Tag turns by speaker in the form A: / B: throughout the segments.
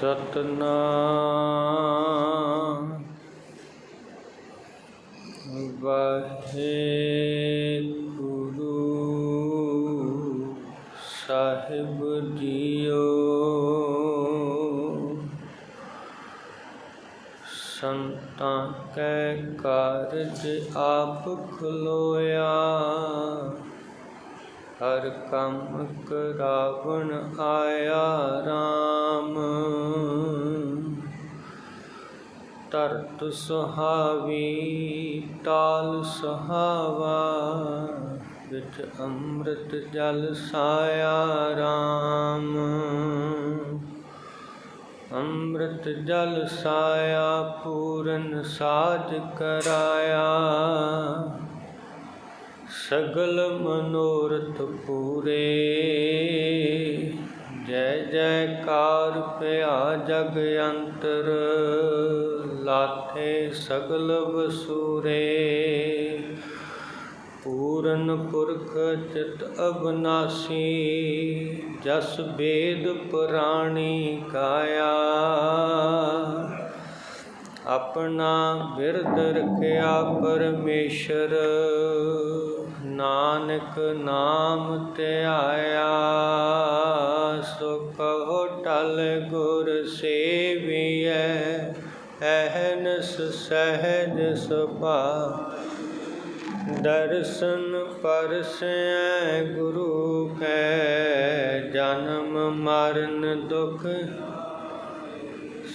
A: ਸਤਨਾਮ ਵਾਹਿਗੁਰੂ ਸਾਹਿਬ JIO. ਸੰਤਾਂ ਕੈ ਕਾਰਜ ਆਪ ਖਲੋਇਆ। ਹਰ ਕੰਮ ਕਰਾਵਣ ਆਇਆ RAM ਧਰਤ ਸੁਹਾਵੀ ਤਾਲ ਸੁਹਾਵਾ ਵਿੱਚ ਅੰਮ੍ਰਿਤ ਜਲ ਸਾਇਆ RAM ਅੰਮ੍ਰਿਤ ਜਲ ਸਾਇਆ, ਪੂਰਨ ਸਾਜ ਕਰਾਇਆ। ਸਗਲ ਮਨੋਰਥ ਪੂਰੇ। ਜੈ ਜੈਕਾਰ ਪਿਆ ਜਗ ਅੰਤਰ, ਲਾਥੇ ਸਗਲ ਵਸੂਰੇ। ਪੂਰਨ ਪੁਰਖ ਚਿਤ ਅਬਨਾਸੀ, ਜਸ ਵੇਦ ਪੁਰਾਣੀ ਕਾਇਆ ਆਪਣਾ ਬਿਰਦ ਰਖਿਆ ਪਰਮੇਸ਼ਰ। ਨਾਨਕ ਨਾਮ ਧਿਆਇਆ ਸੁਖ ਹੋਟਲ ਗੁਰ ਸੇਵੀਐ, ਅਹਨਸ ਸਹਿਜ ਸੁਭਾ। ਦਰਸ਼ਨ ਪਰਸੈ ਗੁਰੂ ਕੈ, ਜਨਮ ਮਰਨ ਦੁਖ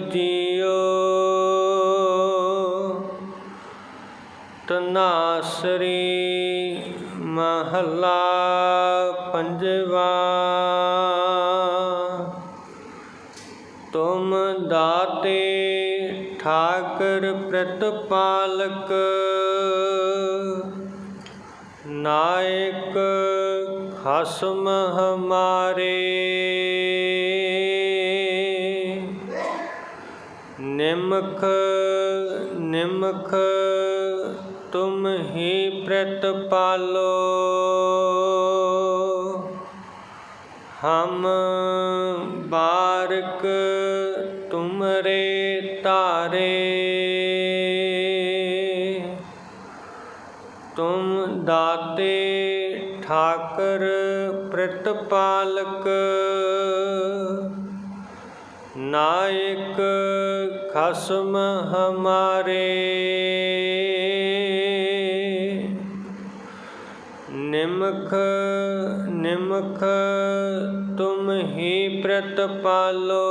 A: ਸਾਹਿਬ ਤਨਾਸਰੀ ਮਹਲਾ ਪੰਜਵਾ। ਤੁਮ ਦਾਤੇ ਠਾਕਰ ਪ੍ਰਤਪਾਲਕ ਨਾਇਕ ਖਸਮ ਹਮਾਰੇ ਨਿਮਖ ਨਿਮਖ ਤੁਮ ਹੀ ਪ੍ਰਤਪਾਲੋ ਹਮ ਬਾਰਕ ਤੁਮਰੇ ਤਾਰੇ ਤੁਮ ਦਾਤੇ ਠਾਕਰ ਪ੍ਰਤਪਾਲਕ। ਨਾਇਕ ਖਸਮ ਹਮਾਰੇ। ਨਿਮਖ ਨਿਮਖ ਤੁਮ ਹੀ ਪ੍ਰਤਪਾਲੋ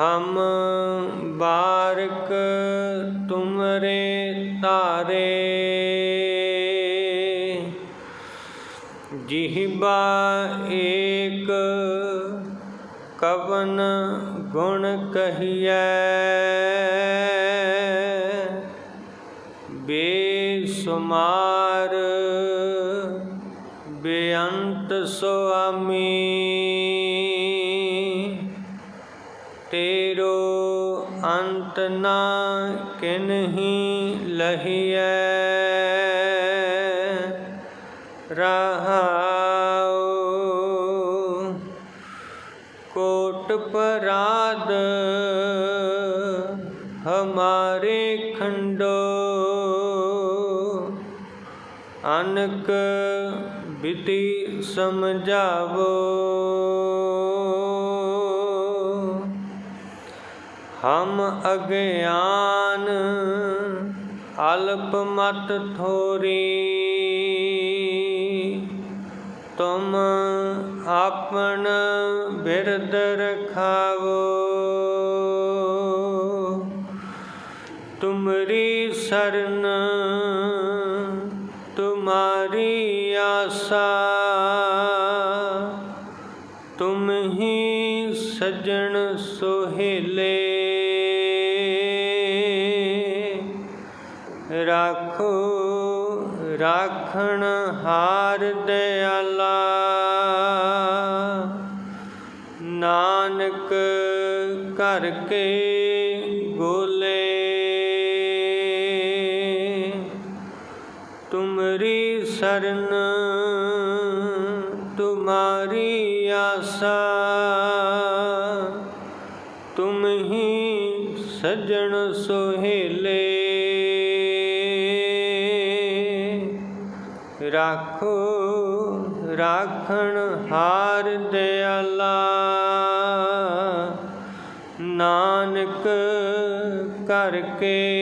A: ਹਮ ਬਾਰਕ ਤੁਮਰੇ ਤਾਰੇ। ਜਿਹਬਾ ਏਕ ਕਵਨ ਗੁਣ ਕਹੀਐ। ਬੇਸੁਮਾਰ ਬੇਅੰਤ ਸੁਆਮੀ ਤੇਰੋ ਅੰਤ ਨਾ ਕਿਨਹੀ ਲਹੀਐ। ਰਹਾਉ ਅਨਕ ਬਿਤੀ ਸਮਝਾਵੋ। ਹਮ ਅਗਿਆਨ ਅਲਪ ਮਤ ਥੋਰੀ। ਤੁਮ ਆਪਣ ਬਿਰਦ ਰਖਾਵੋ। ਤੁਮਰੀ ਸਰਨ ਤੁਮਾਰੀ ਆਸਾ ਤੁਮ ਹੀ ਸਜਣ ਸੋਹੇਲੇ। ਰਾਖੋ ਰਾਖਣ ਹਾਰ ਦਿਆਲਾ। ਨਾਨਕ ਕਰ ਕੇ ਗੋਲੇ। ਤੁਮਰੀ ਸਰਨ ਤੁਮਾਰੀ ਆਸਾ ਤੁਮ ਹੀ ਸਜਣ ਸੋਹੇਲੇ ਰਾਖੋ ਰਾਖਣ ਹਾਰ ਦਿਆਲਾ ਨਾਨਕ ਕਰਕੇ